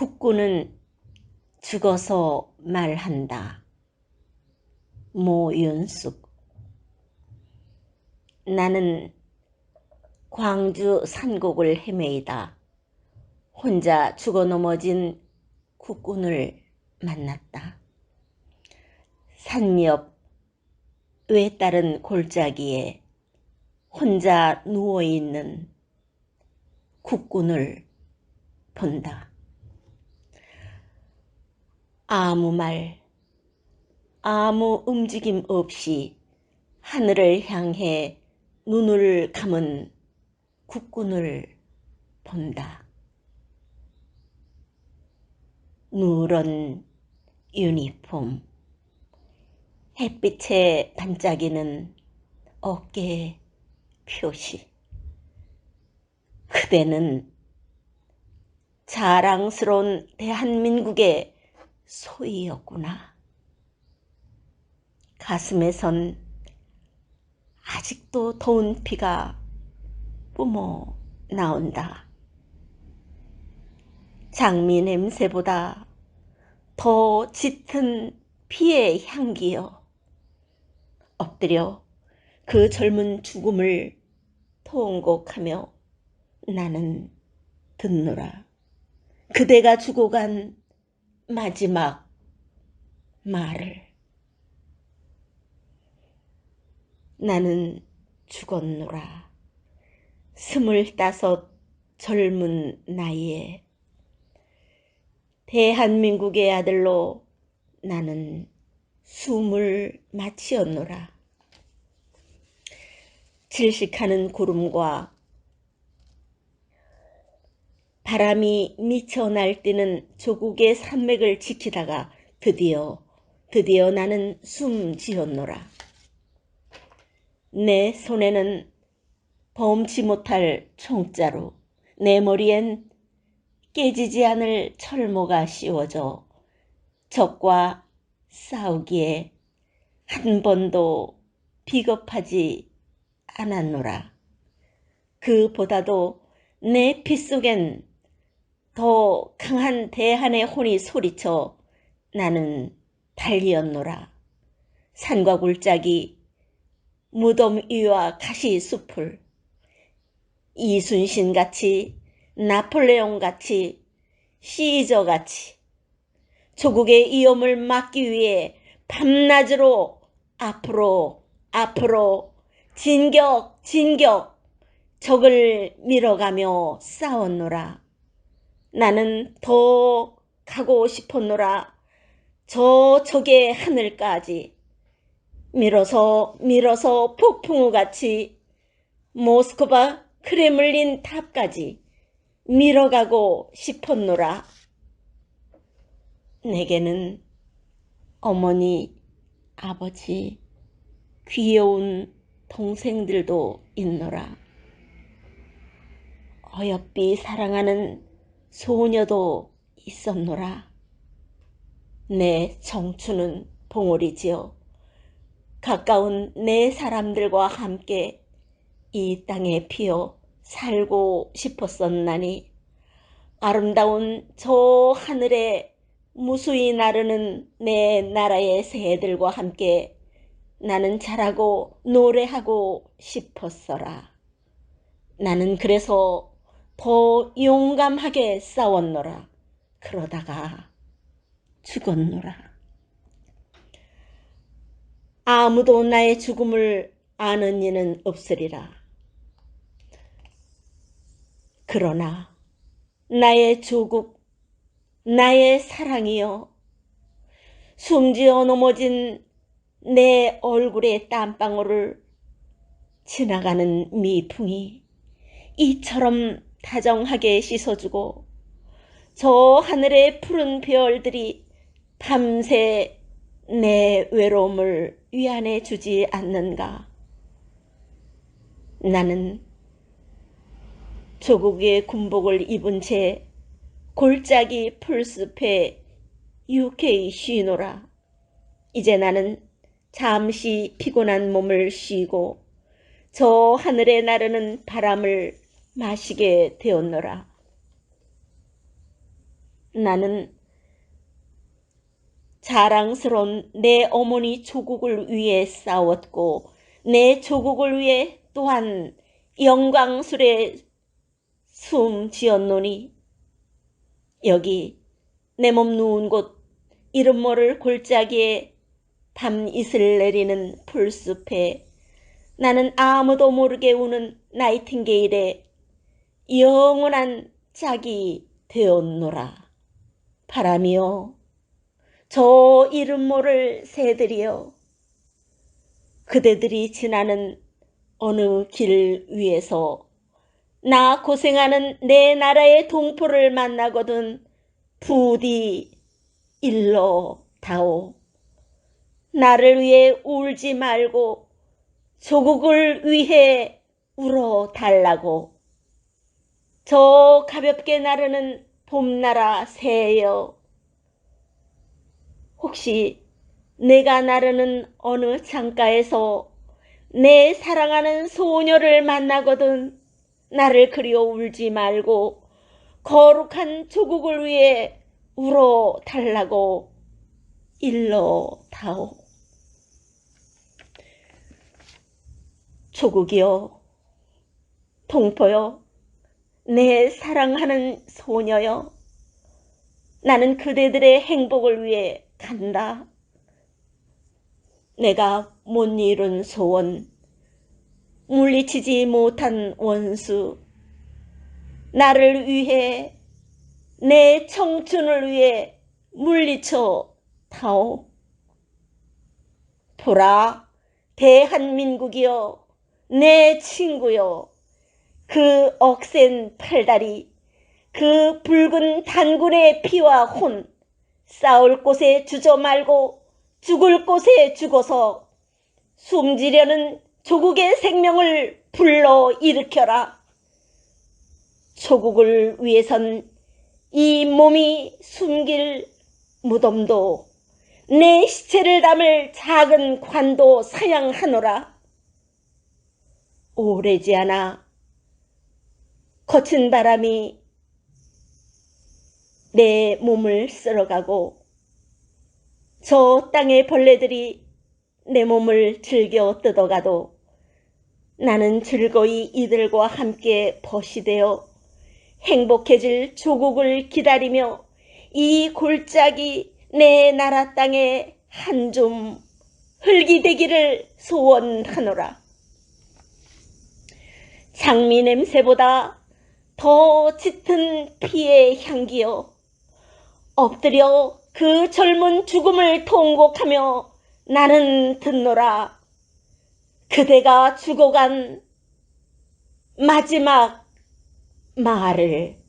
국군은 죽어서 말한다. 모윤숙 나는 광주 산곡을 헤매이다. 혼자 죽어 넘어진 국군을 만났다. 산옆 외따른 골짜기에 혼자 누워있는 국군을 본다. 아무 말, 아무 움직임 없이 하늘을 향해 눈을 감은 국군을 본다. 누런 유니폼, 햇빛에 반짝이는 어깨 표시. 그대는 자랑스러운 대한민국의 소이였구나. 가슴에선 아직도 더운 피가 뿜어 나온다. 장미 냄새보다 더 짙은 피의 향기여. 엎드려 그 젊은 죽음을 통곡하며 나는 듣노라. 그대가 죽어간 마지막 말을. 나는 죽었노라. 스물다섯 젊은 나이에 대한민국의 아들로 나는 숨을 마치었노라. 질식하는 구름과 바람이 미쳐 날뛰는 조국의 산맥을 지키다가 드디어 드디어 나는 숨 지었노라. 내 손에는 범치 못할 총자루, 내 머리엔 깨지지 않을 철모가 씌워져 적과 싸우기에 한 번도 비겁하지 않았노라. 그보다도 내 피 속엔 더 강한 대한의 혼이 소리쳐 나는 달리었노라. 산과 굴짝이 무덤 위와 가시 숲을 이순신같이 나폴레옹같이 시저같이 조국의 위험을 막기 위해 밤낮으로 앞으로 앞으로 진격 진격 적을 밀어가며 싸웠노라. 나는 더 가고 싶었노라. 저 적의 하늘까지 밀어서 밀어서 폭풍우같이 모스크바 크레물린 탑까지 밀어가고 싶었노라. 내게는 어머니, 아버지, 귀여운 동생들도 있노라. 어여삐 사랑하는 소녀도 있었노라. 내 청춘은 봉오리지요. 가까운 내 사람들과 함께 이 땅에 피어 살고 싶었었나니 아름다운 저 하늘에 무수히 나르는 내 나라의 새들과 함께 나는 자라고 노래하고 싶었어라. 나는 그래서 더 용감하게 싸웠노라. 그러다가 죽었노라. 아무도 나의 죽음을 아는 이는 없으리라. 그러나 나의 조국, 나의 사랑이여, 숨지어 넘어진 내 얼굴의 땀방울을 지나가는 미풍이 이처럼 다정하게 씻어주고 저 하늘의 푸른 별들이 밤새 내 외로움을 위안해 주지 않는가. 나는 조국의 군복을 입은 채 골짜기 풀숲에 유쾌히 쉬노라. 이제 나는 잠시 피곤한 몸을 쉬고 저 하늘에 나르는 바람을 마시게 되었노라. 나는 자랑스러운 내 어머니 조국을 위해 싸웠고 내 조국을 위해 또한 영광술에 숨 지었노니 여기 내 몸 누운 곳 이름 모를 골짜기에 밤 이슬 내리는 풀숲에 나는 아무도 모르게 우는 나이팅게일의 영원한 짝이 되었노라. 바람이여, 저 이름 모를 새들이여, 그대들이 지나는 어느 길 위에서 나 고생하는 내 나라의 동포를 만나거든 부디 일러 다오. 나를 위해 울지 말고 조국을 위해 울어 달라고. 저 가볍게 나르는 봄나라 새여. 혹시 내가 나르는 어느 창가에서 내 사랑하는 소녀를 만나거든 나를 그리워 울지 말고 거룩한 조국을 위해 울어 달라고 일러 다오. 조국이여, 동포여, 내 사랑하는 소녀여, 나는 그대들의 행복을 위해 간다. 내가 못 이룬 소원, 물리치지 못한 원수, 나를 위해, 내 청춘을 위해 물리쳐 타오. 보라, 대한민국이여, 내 친구여, 그 억센 팔다리, 그 붉은 단군의 피와 혼, 싸울 곳에 주저 말고 죽을 곳에 죽어서 숨지려는 조국의 생명을 불러 일으켜라. 조국을 위해선 이 몸이 숨길 무덤도 내 시체를 담을 작은 관도 사양하노라. 오래지 않아 거친 바람이 내 몸을 쓸어가고 저 땅의 벌레들이 내 몸을 즐겨 뜯어가도 나는 즐거이 이들과 함께 벗이 되어 행복해질 조국을 기다리며 이 골짜기 내 나라 땅에 한줌 흙이 되기를 소원하노라. 장미 냄새보다 더 짙은 피의 향기여 엎드려 그 젊은 죽음을 통곡하며 나는 듣노라. 그대가 죽어간 마지막 말을